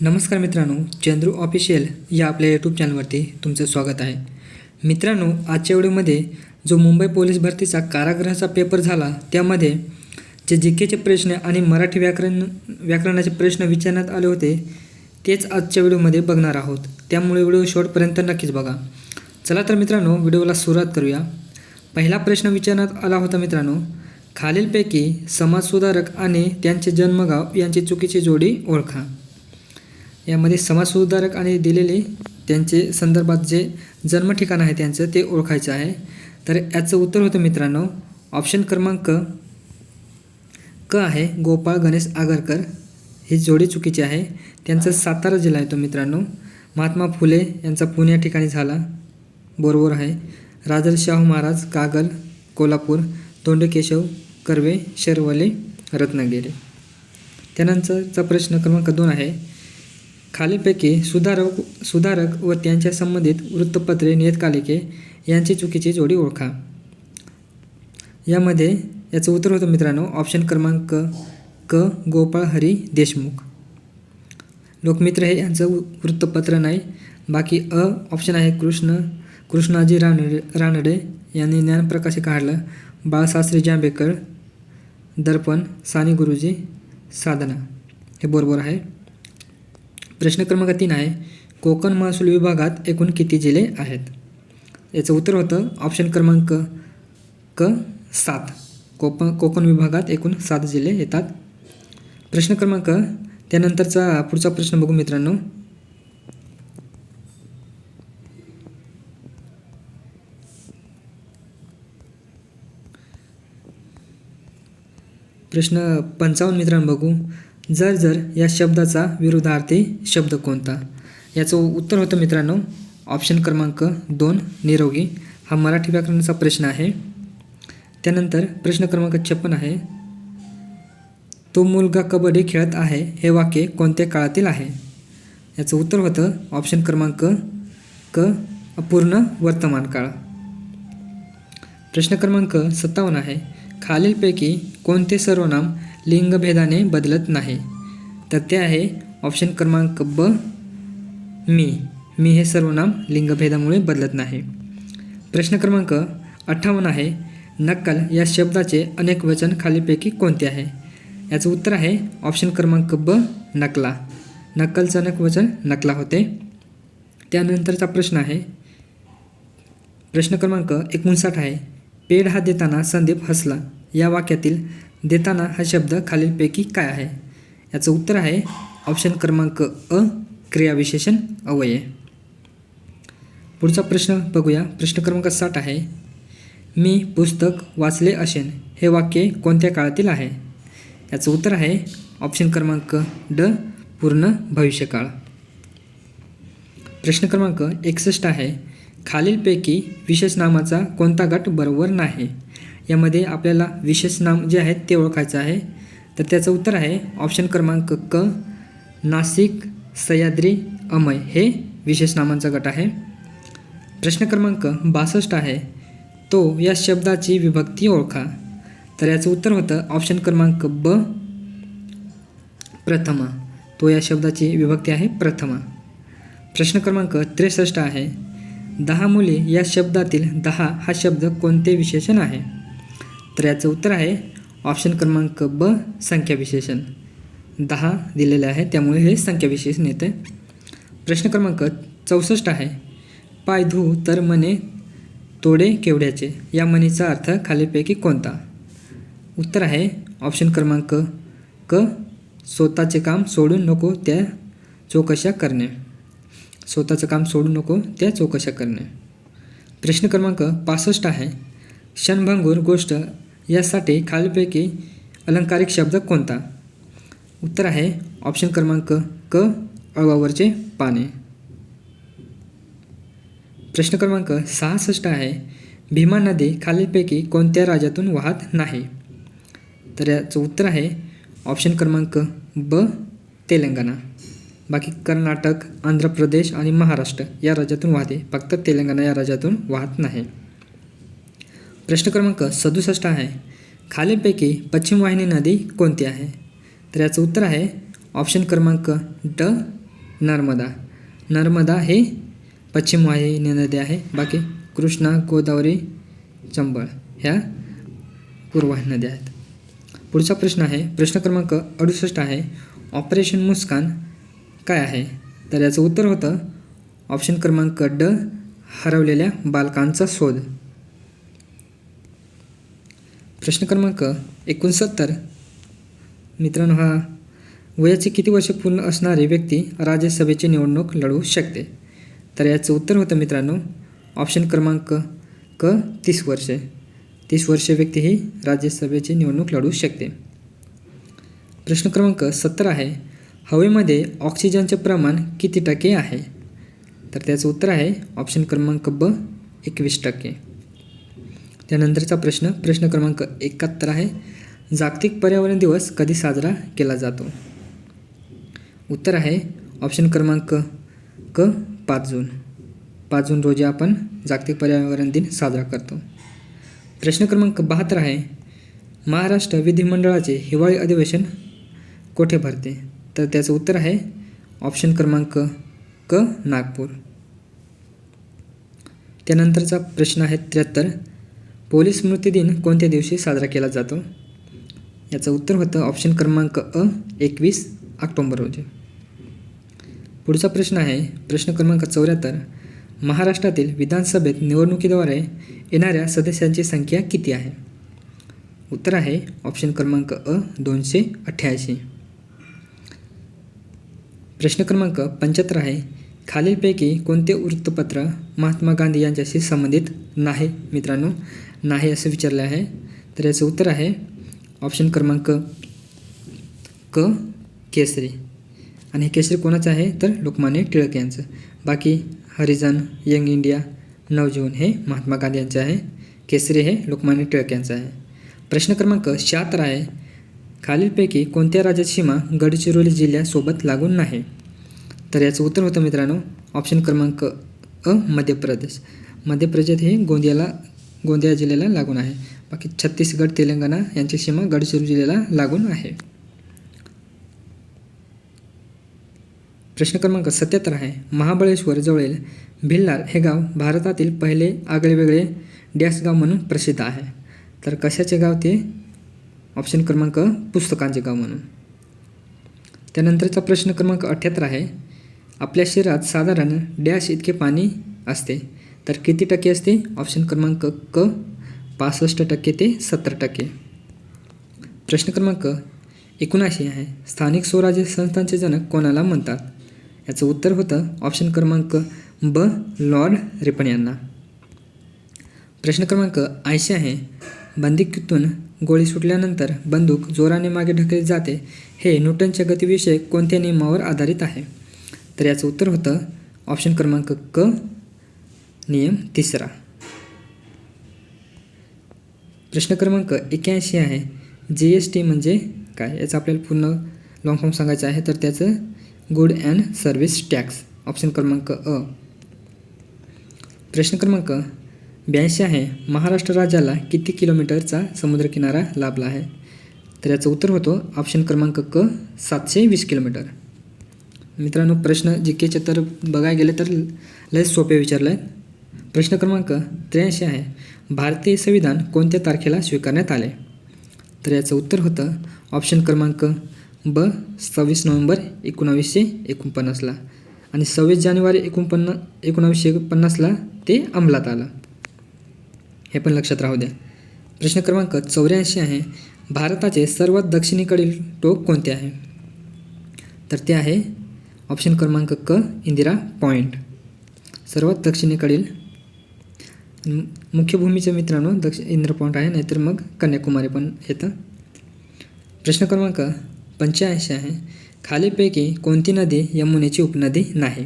नमस्कार मित्रांनो चंद्रू ऑफिशियल या आपल्या यूट्यूब चॅनलवरती तुमचं स्वागत आहे. मित्रांनो आजच्या व्हिडिओमध्ये जो मुंबई पोलीस भरतीचा कारागृहाचा पेपर झाला त्यामध्ये जे जी केचे प्रश्न आणि मराठी व्याकरण व्याकरणाचे प्रश्न विचारण्यात आले होते तेच आजच्या व्हिडिओमध्ये बघणार आहोत. त्यामुळे व्हिडिओ शेवटपर्यंत नक्कीच बघा. चला तर मित्रांनो व्हिडिओला सुरुवात करूया. पहिला प्रश्न विचारण्यात आला होता मित्रांनो खालीलपैकी समाजसुधारक आणि त्यांचे जन्मगाव यांची चुकीची जोडी ओळखा. यामध्ये समाजसुधारक आणि दिलेले त्यांचे संदर्भात जे जन्म ठिकाण आहे त्यांचं ते ओळखायचं आहे. तर याचं उत्तर होतं मित्रांनो ऑप्शन क्रमांक क आहे गोपाळ गणेश आगरकर. ही जोडी चुकीची आहे. त्यांचा सातारा जिल्हा येतो मित्रांनो. महात्मा फुले यांचा पुण्या ठिकाणी झाला. बरोबर आहे. राजर शाहू महाराज कागल कोल्हापूर तोंडकेशव कर्वे शर्वले रत्नागिरी. त्यानंतरचा प्रश्न क्रमांक दोन आहे. खालीलपैकी सुधारक सुधारक व त्यांच्या संबंधित वृत्तपत्रे नियतकालिके यांची चुकीची जोडी ओळखा. यामध्ये याचं उत्तर होतं मित्रांनो ऑप्शन क्रमांक क गोपाळ हरी देशमुख. लोकमित्र हे यांचं वृत्तपत्र नाही. बाकी अ ऑप्शन आहे कृष्ण कृष्णाजी रानडे रानडे यांनी ज्ञानप्रकाश काढलं. बाळशास्त्री जांभेकर दर्पण साने गुरुजी साधना. हे बरोबर आहे. प्रश्न क्रमांक तीन आहे कोकण महसूल विभागात एकूण किती जिल्हे आहेत? याचं उत्तर होतं ऑप्शन क्रमांक क सात. कोप कोकण विभागात एकूण सात जिल्हे येतात. प्रश्न क्रमांक त्यानंतरचा पुढचा प्रश्न बघू मित्रांनो. प्रश्न पंचावन्न मित्रांनो बघू. जर जर या शब्दाचा विरुद्धार्थी शब्द कोणता? याचं उत्तर होतं मित्रांनो ऑप्शन क्रमांक दोन निरोगी. हा मराठी व्याकरणाचा प्रश्न आहे. त्यानंतर प्रश्न क्रमांक छप्पन आहे. तो मुलगा कबड्डी खेळत आहे हे वाक्य कोणत्या काळातील आहे? याचं उत्तर होतं ऑप्शन क्रमांक क अपूर्ण वर्तमान काळ. प्रश्न क्रमांक सत्तावन्न आहे. खालीलपैकी कोणते सर्वनाम लिंगभेदाने बदलत नाही. तर ते आहे ऑप्शन क्रमांक ब. मी. मी हे सर्वनाम लिंगभेदामुळे बदलत नाही. प्रश्न क्रमांक अठ्ठावन्न आहे. नक्कल या शब्दाचे अनेक वचन खालीपैकी कोणते आहे? याचं उत्तर आहे ऑप्शन क्रमांक ब नकला. नक्कलचं अनेक वचन नकला होते. त्यानंतरचा प्रश्न आहे. प्रश्न क्रमांक एकोणसाठ आहे. पेड हा देताना संदीप हसला. या वाक्यातील देताना हा शब्द खालीलपैकी काय आहे? याचं उत्तर आहे ऑप्शन क्रमांक अ क्रियाविशेषण अवयय पुढचा प्रश्न बघूया. प्रश्न क्रमांक साठ आहे. मी पुस्तक वाचले असेन हे वाक्य कोणत्या काळातील आहे? याचं उत्तर आहे ऑप्शन क्रमांक ड पूर्ण भविष्यकाळ. प्रश्न क्रमांक एकसष्ट आहे. खालीलपैकी विशेष नामाचा कोणता गट बरोबर नाही? यामध्ये आपल्याला विशेष नाम जे आहेत ते ओळखायचं आहे. तर त्याचं उत्तर आहे ऑप्शन क्रमांक क नाशिक सह्याद्री अमय. हे विशेष नामांचा गट आहे. प्रश्न क्रमांक बासष्ट आहे. तो या शब्दाची विभक्ती ओळखा. तर याचं उत्तर होतं ऑप्शन क्रमांक ब प्रथमा. तो या शब्दाची विभक्ती आहे प्रथमा. प्रश्न क्रमांक त्रेसष्ट आहे. दहा मुले या शब्दातील दहा हा शब्द कोणते विशेषण आहे? तर याचं उत्तर आहे. ऑप्शन क्रमांक ब संख्या विशेषण दहा दिलेले आहे त्यामुळे हे संख्या विशेषण येते प्रश्न क्रमांक चौसष्ट आहे. पाय धू तर मने तोडे केवढ्याचे? या म्हणीचा अर्थ खालीपैकी कोणता? उत्तर आहे. ऑप्शन क्रमांक क स्वतःचे काम सोडून नको त्या चौकशा करणे. स्वतःचं काम सोडू नको त्या चौकशा करणे. प्रश्न क्रमांक पासष्ट आहे. क्षणभंगूर गोष्ट यासाठी खालीलपैकी अलंकारिक शब्द कोणता? उत्तर आहे ऑप्शन क्रमांक क अळवावरचे पाने. प्रश्न क्रमांक सहासष्ट आहे भीमा नदी खालीलपैकी कोणत्या राज्यातून वाहत नाही? तर याचं उत्तर आहे ऑप्शन क्रमांक ब तेलंगणा. बाकी कर्नाटक आंध्र प्रदेश आणि महाराष्ट्र या राज्यातून वाहते फक्त तेलंगणा या राज्यातून वाहत नाही. प्रश्न क्रमांक सदुसष्ट आहे. खालीलपैकी पश्चिम वाहिनी नदी कोणती आहे? तर याचं उत्तर आहे ऑप्शन क्रमांक ड नर्मदा. नर्मदा हे पश्चिम वाहिनी नदी आहे. बाकी कृष्णा गोदावरी चंबळ ह्या पूर्ववाहिनी नद्या आहेत. पुढचा प्रश्न आहे प्रश्न क्रमांक अडुसष्ट आहे. ऑपरेशन मुस्कान काय आहे? तर याचं उत्तर होतं ऑप्शन क्रमांक ड हरवलेल्या बालकांचा शोध. प्रश्न क्रमांक एकोणसत्तर. मित्रांनो हा वयाचे किती वर्ष पूर्ण असणारी व्यक्ती राज्यसभेची निवडणूक लढवू शकते? तर याचं उत्तर होतं मित्रांनो ऑप्शन क्रमांक क तीस वर्षे. तीस वर्षे व्यक्ती ही राज्यसभेची निवडणूक लढवू शकते. प्रश्न क्रमांक सत्तर आहे हवेमध्ये ऑक्सिजनचे प्रमाण किती टक्के आहे? तर त्याचं उत्तर आहे ऑप्शन क्रमांक ब एकवीस टक्के. त्यानंतरचा प्रश्न प्रश्न क्रमांक एकाहत्तर आहे. जागतिक पर्यावरण दिवस कधी साजरा केला जातो? उत्तर आहे ऑप्शन क्रमांक क पाच जून. पाच जून रोजी आपण जागतिक पर्यावरण दिन साजरा करतो. प्रश्न क्रमांक बहात्तर आहे महाराष्ट्र विधिमंडळाचे हिवाळी अधिवेशन कोठे भरते? तर त्याचं उत्तर आहे ऑप्शन क्रमांक क नागपूर. त्यानंतरचा प्रश्न आहे त्र्याहत्तर पोलीस स्मृती दिन कोणत्या दिवशी साजरा केला जातो? याचं उत्तर होतं ऑप्शन क्रमांक अ एकवीस ऑक्टोंबर रोजी. पुढचा प्रश्न आहे प्रश्न क्रमांक चौऱ्याहत्तर. महाराष्ट्रातील विधानसभेत निवडणुकीद्वारे येणाऱ्या सदस्यांची संख्या किती आहे? उत्तर आहे ऑप्शन क्रमांक अ दोनशे अठ्ठ्याऐंशी. प्रश्न क्रमांक पंच्याहत्तर आहे खालीलपैकी कोणते वृत्तपत्र महात्मा गांधी यांच्याशी संबंधित नाही मित्रांनो? नाही असं विचारलं आहे. तर याचं उत्तर आहे. ऑप्शन क्रमांक क केसरी. आणि हे केसरी कोणाचं आहे? तर लोकमान्य टिळक यांचं. बाकी हरिजन यंग इंडिया नवजीवन हे महात्मा गांधी यांचं आहे. केसरी हे लोकमान्य टिळक यांचं आहे. प्रश्न क्रमांक शहात्तर आहे. खालीलपैकी कोणत्या राज्याची सीमा गडचिरोली जिल्ह्यासोबत लागून नाही? तर याचं उत्तर होतं मित्रांनो ऑप्शन क्रमांक अ मध्य प्रदेश मध्य प्रदेश हे गोंदियाला गोंदिया जिल्ह्याला लागून आहे. बाकी छत्तीसगड तेलंगणा यांची सीमा गडचिरोली जिल्ह्याला लागून आहे. प्रश्न क्रमांक सत्याहत्तर आहे. महाबळेश्वर जवळील भिल्लार हे गाव भारतातील पहिले आगळेवेगळे डॅश गाव म्हणून प्रसिद्ध आहे. तर कशाचे गाव ते? ऑप्शन क्रमांक पुस्तकांचे गाव म्हणून. त्यानंतरचा प्रश्न क्रमांक अठ्ठ्याहत्तर आहे. आपल्या शरीरात साधारण डॅश इतके पाणी असते. तर किती टक्के असते? ऑप्शन क्रमांक क पासष्ट टक्के ते सत्तर टक्के. प्रश्न क्रमांक एकोणऐंशी आहे. स्थानिक स्वराज्य संस्थांचे जनक कोणाला म्हणतात? याचं उत्तर होतं ऑप्शन क्रमांक ब लॉर्ड रिपन यांना. प्रश्न क्रमांक ऐंशी आहे. बंदुकीतून गोळी सुटल्यानंतर बंदूक जोराने मागे ढकलली जाते हे न्यूटनच्या गतीविषयक कोणत्या नियमावर आधारित आहे? तर याचं उत्तर होतं ऑप्शन क्रमांक क नियम तिसरा. प्रश्न क्रमांक एक्याऐंशी आहे. जी एस टी म्हणजे काय? याचं आपल्याला पूर्ण लॉंग फॉर्म सांगायचं आहे तर त्याचं good and service tax option क्रमांक अ. प्रश्न क्रमांक ब्याऐंशी आहे. महाराष्ट्र राज्याला किती किलोमीटरचा समुद्रकिनारा लाभला आहे? तर याचं उत्तर होतं ऑप्शन क्रमांक क सातशे वीस किलोमीटर. मित्रांनो प्रश्न जी केचे तर बघायला गेले तर लय सोपे विचारले आहेत प्रश्न क्रमांक त्र्याऐंशी आहे. भारतीय संविधान कोणत्या तारखेला स्वीकारण्यात आले? तर याचं उत्तर होतं ऑप्शन क्रमांक ब सव्वीस नोव्हेंबर एकोणावीसशे एकोणपन्नासला. आणि सव्वीस जानेवारी एकोणपन्ना एकोणावीसशे पन्नासला ते अंमलात आलं. हे पण लक्षात राहू द्या. प्रश्न क्रमांक चौऱ्याऐंशी आहे. भारताचे सर्वात दक्षिणेकडील टोक कोणते आहे? तर ते आहे ऑप्शन क्रमांक क इंदिरा पॉईंट सर्वात दक्षिणेकडील मुख्य भूमीचे मित्रांनो दक्ष इंद्र पॉईंट आहे नाहीतर मग कन्याकुमारी पण येतं. प्रश्न क्रमांक पंच्याऐंशी आहे खालीपैकी कोणती नदी यमुनेची उपनदी नाही?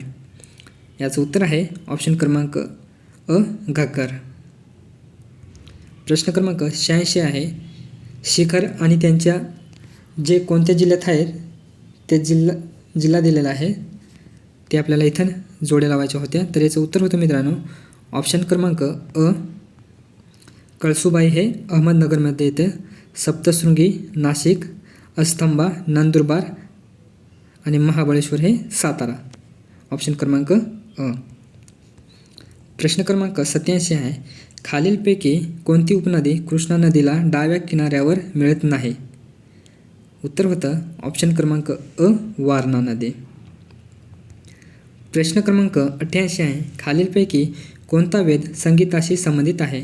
याचं उत्तर आहे ऑप्शन क्रमांक अ घग्गर. प्रश्न क्रमांक शहाऐंशी आहे शिखर आणि त्यांच्या जे कोणत्या जिल्ह्यात आहेत ते जिल्हा जिल्हा दिलेला आहे ते आपल्याला इथं जोड्या लावायच्या होत्या. तर याचं उत्तर होतं मित्रांनो ऑप्शन क्रमांक अ कळसुबाई हे अहमदनगरमध्ये येते. सप्तशृंगी नाशिक अस्तंबा नंदुरबार आणि महाबळेश्वर हे सातारा. ऑप्शन क्रमांक अ. प्रश्न क्रमांक सत्याऐंशी आहे खालीलपैकी कोणती उपनदी कृष्णा नदीला डाव्या किनाऱ्यावर मिळत नाही? उत्तर होतं ऑप्शन क्रमांक अ वारणा नदी. प्रश्न क्रमांक अठ्ठ्याऐंशी आहे खालीलपैकी कोणता वेद संगीताशी संबंधित आहे?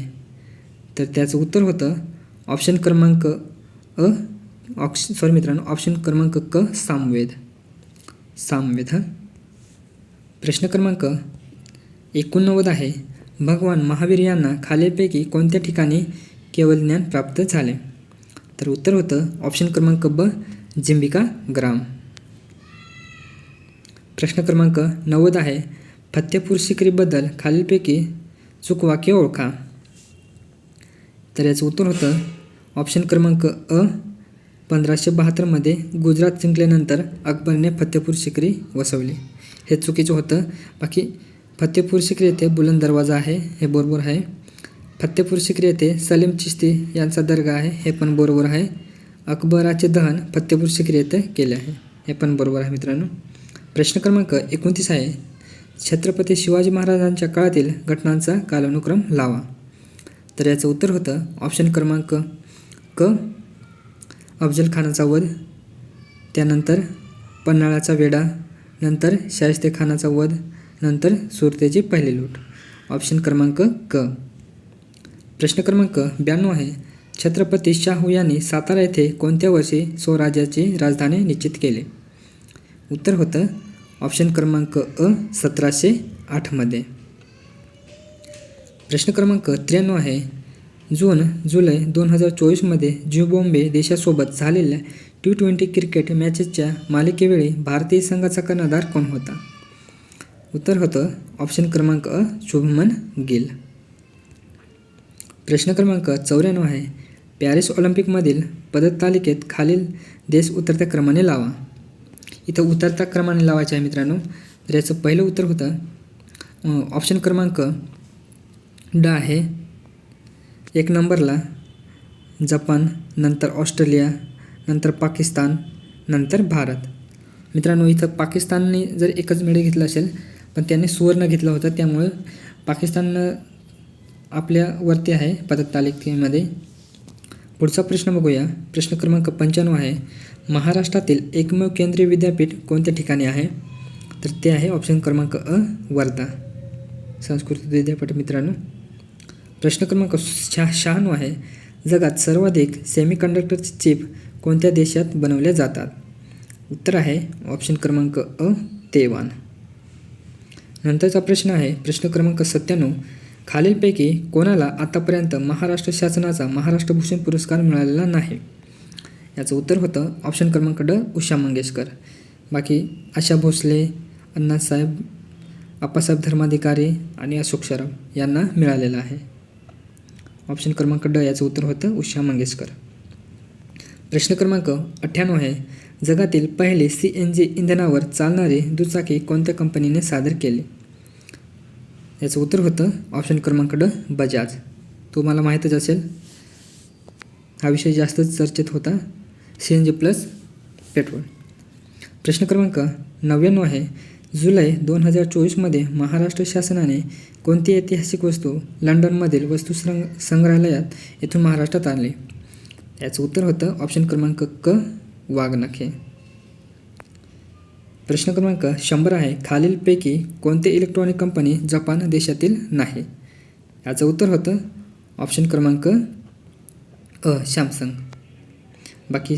तर त्याचं उत्तर होतं ऑप्शन क्रमांक अ ऑप्शन सॉरी मित्रांनो ऑप्शन क्रमांक क सामवेद सामवेद हा? प्रश्न क्रमांक एकोणनव्वद आहे. भगवान महावीर यांना खालीलपैकी कोणत्या ठिकाणी केवळ ज्ञान प्राप्त झाले? तर उत्तर होतं ऑप्शन क्रमांक ब जिंबिका ग्राम. प्रश्न क्रमांक नव्वद आहे. फत्तेपूर सिक्रीबद्दल खालीलपैकी चुकवाक्य ओळखा. तर याचं उत्तर होतं ऑप्शन क्रमांक अ पंधराशे बहात्तरमध्ये गुजरात जिंकल्यानंतर अकबरने फतेपूर सिक्री वसवली. हे चुकीचं होतं. बाकी फतेपूर सिक्री येथे बुलंद दरवाजा आहे हे बरोबर आहे. फतेपूर सिक्री येथे सलीम चिश्ती यांचा दर्गा आहे हे पण बरोबर आहे. अकबराचे दहन फतेपूर सिक्री येथे केले आहे हे पण बरोबर आहे मित्रांनो. प्रश्न क्रमांक एकोणतीस आहे. छत्रपती शिवाजी महाराजांच्या काळातील घटनांचा कालानुक्रम लावा. तर याचं उत्तर होतं ऑप्शन क्रमांक क. अफजल खानाचा वध त्यानंतर पन्हाळाचा वेढा नंतर शाहिस्ते खानाचा वध नंतर सुरतेची पहिली लूट. ऑप्शन क्रमांक क. प्रश्न क्रमांक ब्याण्णव आहे. छत्रपती शाहू यांनी सातारा येथे कोणत्या वर्षी स्वराज्याची राजधानी निश्चित केले? उत्तर होतं ऑप्शन क्रमांक अ सतराशे आठमध्ये प्रश्न क्रमांक त्र्याण्णव आहे. जून जुलै दोन हजार चोवीसमध्ये ज्यू बॉम्बे देशासोबत झालेल्या टी ट्वेंटी क्रिकेट मॅचेसच्या मालिकेवेळी भारतीय संघाचा कर्णधार कोण होता? उत्तर होतं ऑप्शन क्रमांक अ शुभमन गिल. प्रश्न क्रमांक चौऱ्याण्णव आहे. पॅरिस ऑलिम्पिकमधील पदक तालिकेत खालील देश उतरत्या क्रमाने लावा. इथं उतरता क्रमाने लावायचे आहे मित्रांनो. तर याचं पहिलं उत्तर होतं ऑप्शन क्रमांक ड आहे. एक नंबरला जपान नंतर ऑस्ट्रेलिया नंतर पाकिस्तान नंतर भारत. मित्रांनो इथं पाकिस्तानने जर एकच मेडल घेतला असेल पण त्यांनी सुवर्ण घेतलं होतं त्यामुळं पाकिस्ताननं आपल्यावरती आहे पदक तालिकेमध्ये. पुढचा प्रश्न बघूया. प्रश्न क्रमांक पंच्याण्णव आहे. महाराष्ट्रातील एकमेव केंद्रीय विद्यापीठ कोणत्या ठिकाणी आहे? तर ते आहे ऑप्शन क्रमांक अ वर्धा. संस्कृत विद्यापीठ मित्रांनो. प्रश्न क्रमांक शहा शहाण्णव आहे. जगात सर्वाधिक सेमीकंडक्टरचे चिप कोणत्या देशात बनवल्या जातात? उत्तर आहे ऑप्शन क्रमांक अ तेवान. नंतरचा प्रश्न आहे प्रश्न क्रमांक सत्त्याण्णव. खालीलपैकी कोणाला आतापर्यंत महाराष्ट्र शासनाचा महाराष्ट्र भूषण पुरस्कार मिळालेला नाही? याचं उत्तर होतं ऑप्शन क्रमांक ड उषा मंगेशकर. बाकी आशा भोसले अण्णासाहेब आप्पासाहेब धर्माधिकारी आणि अशोक सराफ यांना मिळालेलं आहे. ऑप्शन क्रमांक ड याचं उत्तर होतं उषा मंगेशकर. प्रश्न क्रमांक अठ्ठ्याण्णव आहे. जगातील पहिले सी एन जी इंधनावर चालणारे दुचाकी कोणत्या कंपनीने सादर केले? याचं उत्तर होतं ऑप्शन क्रमांक ड बजाज. तुम्हाला माहीतच असेल हा विषय जास्तच चर्चेत होता. C N G plus petrol. प्रश्न क्रमांक नव्याण्णव आहे. जुलै दोन हजार चोवीसमध्ये महाराष्ट्र शासनाने कोणती ऐतिहासिक वस्तू लंडनमधील वस्तू संग संग्रहालयात येथून महाराष्ट्रात आणली? याचं उत्तर होतं ऑप्शन क्रमांक क वाघनखे प्रश्न क्रमांक शंभर आहे. खालीलपैकी कोणते इलेक्ट्रॉनिक कंपनी जपान देशातील नाही? याचं उत्तर होतं ऑप्शन क्रमांक अ सॅमसंग. बाकी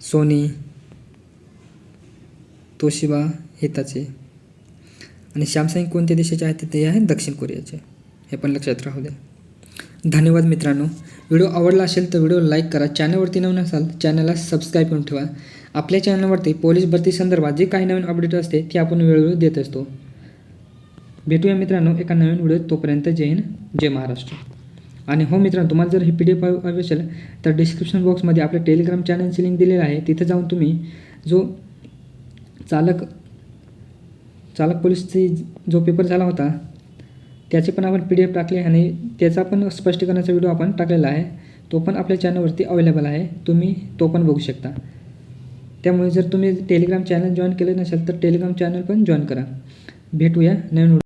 सोनी तोशिबा हिताचे. आणि सॅमसंग कोणत्या देशाचे आहेत? ते आहे दक्षिण कोरियाचे. हे पण लक्षात राहू द्या. धन्यवाद मित्रांनो. व्हिडिओ आवडला असेल तर व्हिडिओ लाईक करा. चॅनलवरती नवीन असाल चॅनलला सबस्क्राईब करून ठेवा. आपल्या चॅनलवरती पोलीस भरती संदर्भात जे काही नवीन अपडेट असते ते आपण वेळोवेळी देत असतो. भेटूया मित्रांनो एका नवीन व्हिडिओ तोपर्यंत जय हिंद जय महाराष्ट्र. आणि हो मित्रांनो तुम्हाला जर ही पी डी एफ हवी असेल तर डिस्क्रिप्शन बॉक्समध्ये आपल्या टेलिग्राम चॅनलची लिंक दिलेली आहे. तिथं जाऊन तुम्ही जो चालक चालक पोलीसची जो पेपर झाला होता त्याचे पण आपण पी डी एफ टाकले आणि त्याचा पण स्पष्टीकरणाचा व्हिडिओ आपण टाकलेला आहे. तो पण आपल्या चॅनलवरती अवेलेबल आहे. तुम्ही तो पण बघू शकता. त्यामुळे जर तुम्ही टेलिग्राम चॅनल जॉईन केलं नसेल तर टेलिग्राम चॅनल पण जॉईन करा. भेटूया नवीन